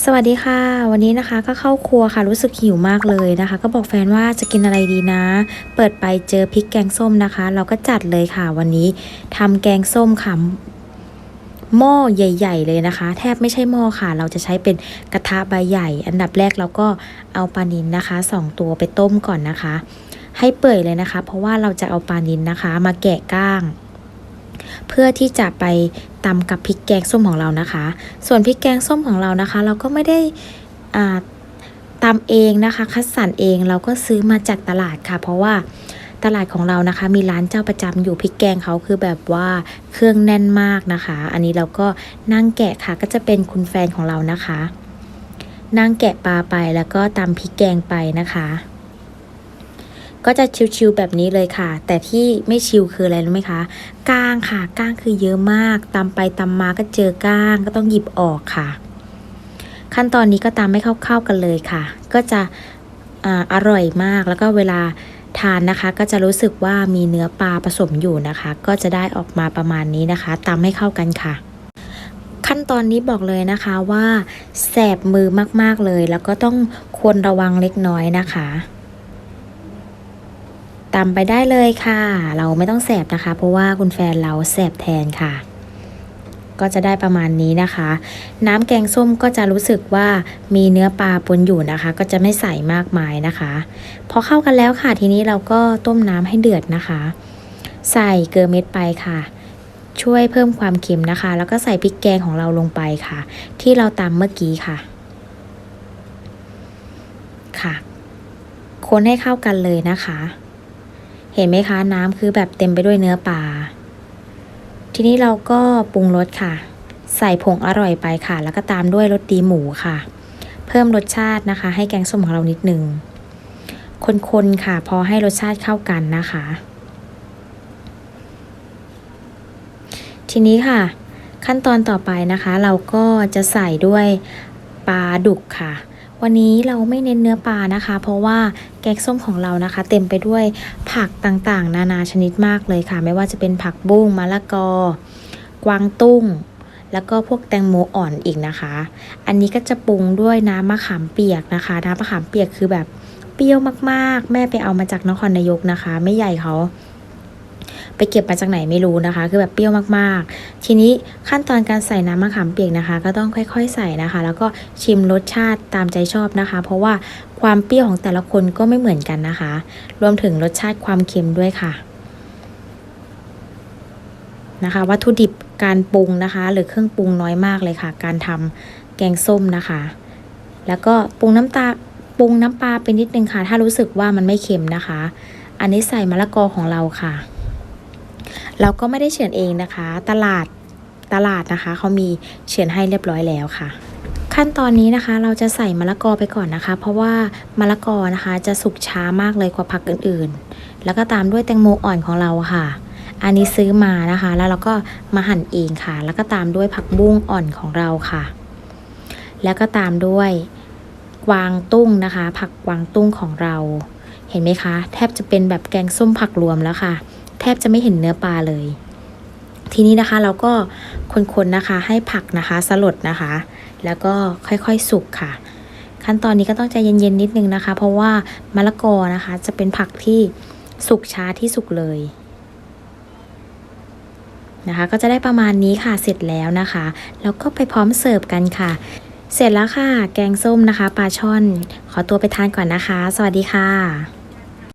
สวัสดีค่ะ วันนี้นะคะก็เข้าครัวค่ะรู้สึกหิวมากเลยนะคะ ก็บอกแฟนว่าจะกินอะไรดีนะ เปิดไปเจอพริกแกงส้มนะคะ เราก็จัดเลยค่ะ วันนี้ทำแกงส้มค่ะหม้อใหญ่ ๆ เลยนะคะ แทบไม่ใช่หม้อค่ะ เราจะใช้เป็นกระทะใบใหญ่ อันดับแรกเราก็เอาปลานิลนะคะสองตัวไปต้มก่อนนะคะ ให้เปื่อยเลยนะคะ เพราะว่าเราจะเอาปลานิลนะคะ มาแกะก้าง เพื่อที่จะไปตำกับพริกแกงส้มของเรานะคะ ส่วนพริกแกงส้มของเรานะคะ เราก็ไม่ได้ตำเองนะคะ คัดสรรเองเราก็ซื้อมาจากตลาดค่ะ เพราะว่าตลาดของเรานะคะ มีร้านเจ้าประจำอยู่พริกแกงเขาคือแบบว่าเครื่องแน่นมากนะคะ อันนี้เราก็นั่งแกะค่ะก็จะเป็นคุณแฟนของเรานะคะ นั่งแกะปลาไปแล้วก็ตำพริกแกงไปนะคะ ก็จะชิวๆแบบนี้เลยค่ะ แต่ที่ไม่ชิวคืออะไรรู้ไหมคะก้างค่ะก้างคือเยอะมากตำไปตำมาก็เจอก้างก็ต้องหยิบออกค่ะ ขั้นตอนนี้ก็ตามไม่เข้าๆกันเลยค่ะ ก็จะออร่อยมากแล้วก็เวลาทานนะคะ ก็จะรู้สึกว่ามีเนื้อปลาผสมอยู่นะคะ ก็จะได้ออกมาประมาณนี้นะคะตำให้เข้ากันค่ะขั้นตอนนี้บอกเลยนะคะว่าแสบมือมากๆเลย แล้วก็ต้องควรระวังเล็กน้อยนะคะ ตำไปได้เลยค่ะ เราไม่ต้องแสบนะคะ เพราะว่าคุณแฟนเราแสบแทนค่ะ ก็จะได้ประมาณนี้นะคะ น้ำแกงส้มก็จะรู้สึกว่ามีเนื้อปลาปนอยู่นะคะ ก็จะไม่ใส่มากมายนะคะ พอเข้ากันแล้วค่ะทีนี้เราก็ต้มน้ำให้เดือดนะคะ ใส่เกลือเม็ดไปค่ะช่วยเพิ่มความเค็มนะคะ แล้วก็ใส่พริกแกงของเราลงไปค่ะ ที่เราตำเมื่อกี้ค่ะ ค่ะ คนให้เข้ากันเลยนะคะ เห็นไหมคะน้ำคือแบบเต็มไปด้วยเนื้อปลา ทีนี้เราก็ปรุงรสค่ะ ใส่ผงอร่อยไปค่ะ แล้วก็ตามด้วยรสดีหมูค่ะ เพิ่มรสชาตินะคะ ให้แกงส้มของเรานิดนึง คนๆค่ะ พอให้รสชาติเข้ากันนะคะ ทีนี้ค่ะ ขั้นตอนต่อไปนะคะ เราก็จะใส่ด้วยปลาดุกค่ะ วันนี้เราไม่เน้นเนื้อปลานะคะ เพราะว่าแกงส้มของเรานะคะ เต็มไปด้วยผักต่างๆ นานาชนิดมากเลยค่ะ ไม่ว่าจะเป็นผักบุ้งมะละกอ กวางตุ้ง แล้วก็พวกแตงโมอ่อนอีกนะคะ อันนี้ก็จะปรุงด้วยน้ำมะขามเปียกนะคะ น้ำมะขามเปียกคือแบบเปรี้ยวมากๆ แม่ไปเอามาจากนครนายกนะคะ ไม่ใหญ่เขา ไปเก็บมาจากไหนไม่รู้นะคะ คือแบบเปรี้ยวมากๆ ทีนี้ขั้นตอนการใส่น้ำมะขามเปียกนะคะ ก็ต้องค่อย ๆ ใส่นะคะ แล้วก็ชิมรสชาติตามใจชอบนะคะ เพราะว่าความเปรี้ยวของแต่ละคนก็ไม่เหมือนกันนะคะ รวมถึงรสชาติความเค็มด้วยค่ะนะคะ วัตถุดิบการปรุงนะคะ หรือเครื่องปรุงน้อยมากเลยค่ะ การทำแกงส้มนะคะ แล้วก็ปรุงน้ำตาปรุงน้ำปลาไปนิดนึงค่ะ ถ้ารู้สึกว่ามันไม่เค็มนะคะ อันนี้ใส่มะละกอของเราค่ะ เราก็ไม่ได้เฉือนเองนะคะ ตลาดตลาดนะคะเขามีเฉือนให้เรียบร้อยแล้วค่ะ ขั้นตอนนี้นะคะเราจะใส่มะละกอไปก่อนนะคะ เพราะว่ามะละกอนะคะจะสุกช้ามากเลยกว่าผักอื่นๆ แล้วก็ตามด้วยแตงโมอ่อนของเราค่ะ อันนี้ซื้อมานะคะ แล้วเราก็มาหั่นเองค่ะ แล้วก็ตามด้วยผักบุ้งอ่อนของเราค่ะ แล้วก็ตามด้วยกวางตุ้งนะคะ ผักกวางตุ้งของเรา เห็นไหมคะ แทบจะเป็นแบบแกงส้มผักรวมแล้วค่ะ แทบจะไม่เห็นเนื้อปลาเลย ทีนี้นะคะเราก็คนๆนะคะให้ผักนะคะสลดนะคะ แล้วก็ค่อยๆสุกค่ะ ขั้นตอนนี้ก็ต้องใจเย็นๆนิดนึงนะคะ เพราะว่ามะละกอนะคะ จะเป็นผักที่สุกช้าที่สุกเลยนะคะ ก็จะได้ประมาณนี้ค่ะเสร็จแล้วนะคะ แล้วก็ไปพร้อมเสิร์ฟกันค่ะ เสร็จแล้วค่ะ แกงส้มนะคะปลาช่อน ขอตัวไปทานก่อนนะคะ สวัสดีค่ะ